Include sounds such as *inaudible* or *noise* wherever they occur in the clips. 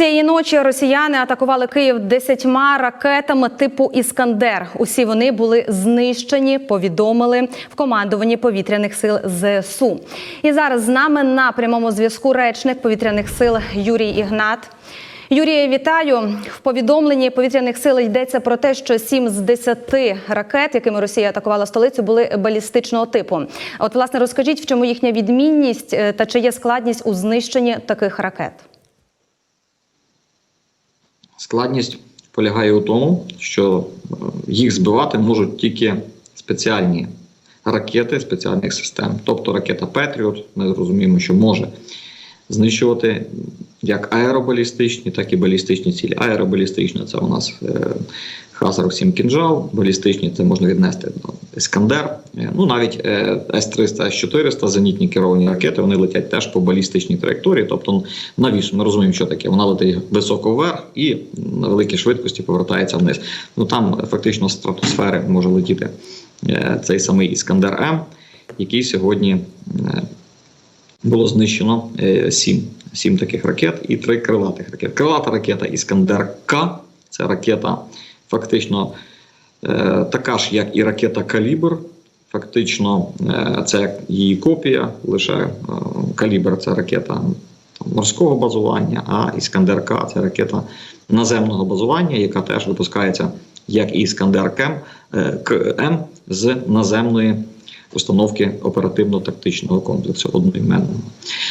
Цієї ночі росіяни атакували Київ десятьма ракетами типу Іскандер. Усі вони були знищені. Повідомили в командуванні повітряних сил ЗСУ. І зараз з нами на прямому зв'язку речник повітряних сил Юрій Ігнат. Юрія, вітаю. В повідомленні повітряних сил йдеться про те, що сім з десяти ракет, якими Росія атакувала столицю, були балістичного типу. От, власне, розкажіть, в чому їхня відмінність е, та чи є складність у знищенні таких ракет? Складність полягає у тому, що е, їх збивати можуть тільки спеціальні ракети спеціальних систем. Тобто ракета Петріот, ми розуміємо, що може знищувати як аеробалістичні, так і балістичні цілі. Аеробалістична це у нас е, Х-47 кінжал, балістичні це можна віднести до Іскандер. Е, Ну навіть е, С-300, С-400, зенітні керовані ракети, вони летять теж по балістичній траєкторії. Тобто навіщо ми розуміємо, що таке. Вона летить високо вверх і на великій швидкості повертається вниз. Ну там фактично з стратосфери може летіти е, цей самий Іскандер М, який сьогодні е, було знищено е, сім. Сім таких ракет і три крилатих ракет. Крилата ракета Іскандер К це ракета, фактично е, така ж, як і ракета Калібр. Фактично, е, це її копія, лише е, Калібр це ракета морського базування, а Іскандер К це ракета наземного базування, яка теж випускається як і Іскандер КМ з наземної установки оперативно-тактичного комплексу одноіменного.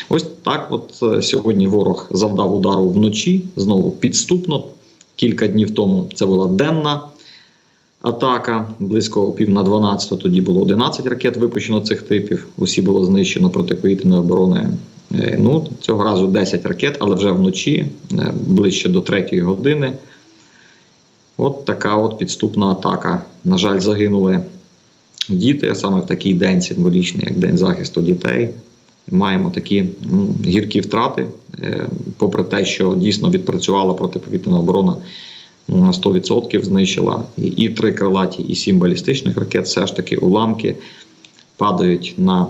Ось так, от сьогодні ворог завдав удару вночі, знову підступно. Кілька днів тому це була денна атака. Близько пів на 12 тоді було 11 ракет випущено цих типів. Усі було знищено протиповітряною обороною. Е, Ну, цього разу 10 ракет, але вже вночі, е, ближче до 3 години. От така от підступна атака. На жаль, загинули діти саме в такий день символічний, як День захисту дітей. Маємо такі ну, гіркі втрати, е, попри те, що дійсно відпрацювала протиповітряна оборона ну, на 100% знищила і, три крилаті, і сім балістичних ракет. Все ж таки уламки падають на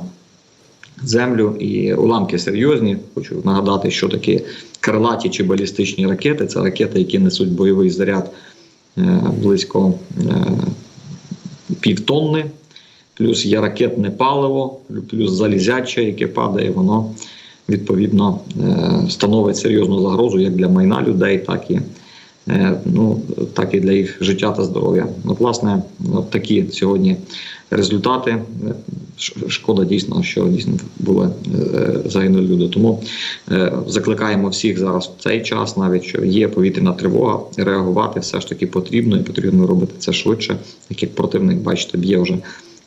землю, і уламки серйозні. Хочу нагадати, що таке крилаті чи балістичні ракети. Це ракети, які несуть бойовий заряд е, близько е, півтонни. Плюс є ракетне паливо, плюс залізяче, яке падає, воно відповідно е, становить серйозну загрозу як для майна людей, так і, е, ну, так і для їх життя та здоров'я. От, власне, от такі сьогодні результати. Шкода дійсно, що дійсно були е, загинули люди. Тому закликаємо всіх зараз в цей час, навіть що є повітряна тривога, реагувати все ж таки потрібно і потрібно робити це швидше. Як противник, бачите, б'є вже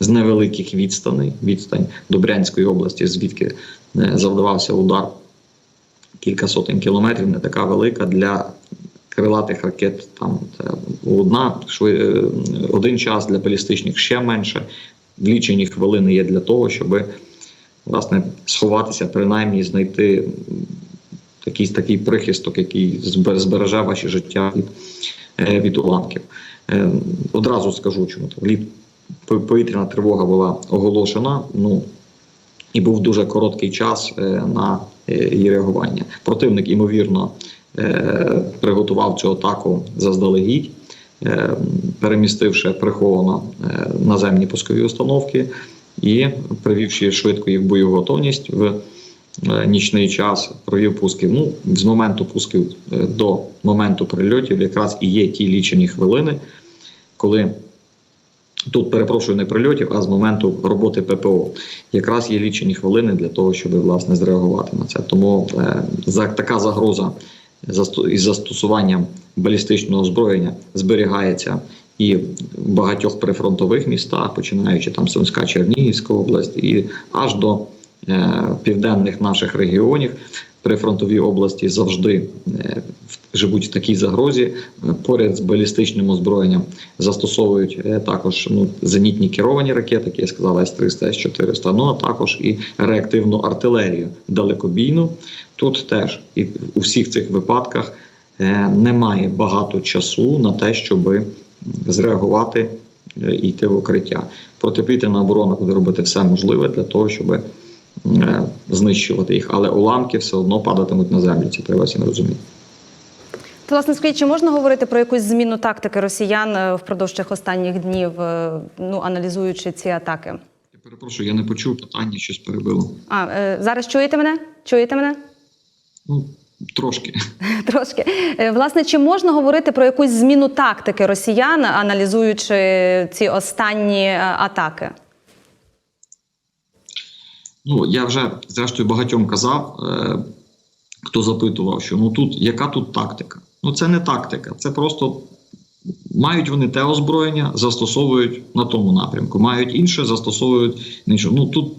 з невеликих відстаней, відстань до Брянської області, звідки е, завдавався удар кілька сотень кілометрів, не така велика для крилатих ракет. Там це одна е, один час для балістичних ще менше. Лічені хвилини є для того, щоб власне сховатися, принаймні знайти якийсь такий прихисток, який збереже ваші життя від, е, від уламків. Е, Одразу скажу, чому пов- повітряна тривога була оголошена. Ну і був дуже короткий час е, на е, її реагування. Противник, ймовірно, е, приготував цю атаку заздалегідь, перемістивши приховано наземні пускові установки і привівши швидко їх бойову готовність в нічний час, провів пуски. Ну, з моменту пусків до моменту прильотів якраз і є ті лічені хвилини, коли Тут перепрошую не прильотів, а з моменту роботи ППО. Якраз є лічені хвилини для того, щоб власне зреагувати на це. Тому е, за така загроза із застосуванням балістичного озброєння зберігається і в багатьох прифронтових містах, починаючи там Сумська, Чернігівська область, і аж до е, південних наших регіонів. Прифронтові області завжди е, живуть в такій загрозі. Е, Поряд з балістичним озброєнням застосовують е, також ну, зенітні керовані ракети, як я сказав, С-300, С-400, ну а також і реактивну артилерію далекобійну. Тут теж і у всіх цих випадках е, немає багато часу на те, щоб зреагувати і йти в укриття. Протиповітряна оборона буде робити все можливе для того, щоб знищувати їх, але уламки все одно падатимуть на землю. Це треба всім розуміти. То, власне, скажіть, чи можна говорити про якусь зміну тактики росіян е, впродовж цих останніх днів, е, ну аналізуючи ці атаки? Я перепрошую, я не почув питання, щось перебило. А е, зараз чуєте мене? Чуєте мене? Ну, трошки. *laughs* Трошки. Власне, чи можна говорити про якусь зміну тактики росіян, аналізуючи ці останні атаки? Ну, я вже зрештою багатьом казав, хто запитував, що ну тут яка тут тактика? Ну це не тактика, це просто мають вони те озброєння, застосовують на тому напрямку, мають інше, застосовують іншому. Ну тут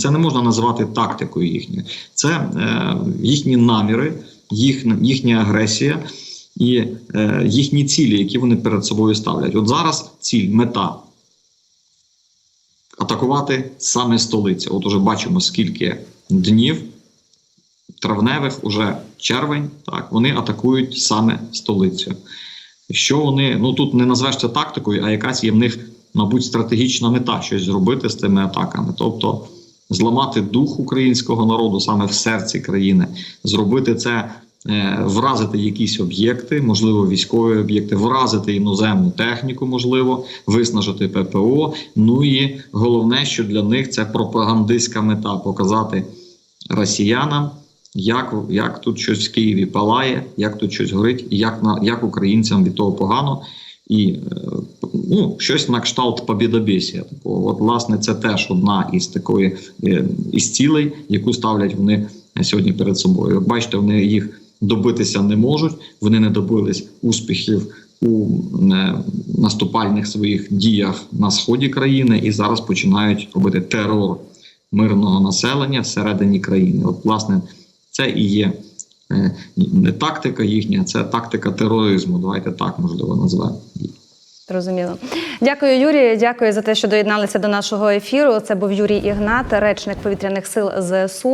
це не можна називати тактикою їхньою. Це е, їхні наміри, їх, їхня агресія і е, їхні цілі, які вони перед собою ставлять. От зараз ціль, мета атакувати саме столицю. От уже бачимо, скільки днів травневих, уже червень, так, вони атакують саме столицю. Що вони, ну тут не назвеш це тактикою, а якась є в них, мабуть, стратегічна мета щось зробити з тими атаками. Тобто зламати дух українського народу саме в серці країни, зробити це. е, Вразити якісь об'єкти, можливо, військові об'єкти, вразити іноземну техніку, можливо, виснажити ППО. Ну і головне, що для них це пропагандистська мета показати росіянам, як, як тут щось в Києві палає, як тут щось горить, як, на, як українцям від того погано. І е, ну, щось на кшталт побідобєсія такого. От, власне, це теж одна із такої е, із цілей, яку ставлять вони сьогодні перед собою. Як бачите, вони їх добитися не можуть. Вони не добились успіхів у е, наступальних своїх діях на сході країни і зараз починають робити терор мирного населення всередині країни. От, власне, це і є е, не тактика їхня, це тактика тероризму. Давайте так можливо назвемо. Зрозуміло. Дякую, Юрій. Дякую за те, що доєдналися до нашого ефіру. Це був Юрій Ігнат, речник повітряних сил ЗСУ.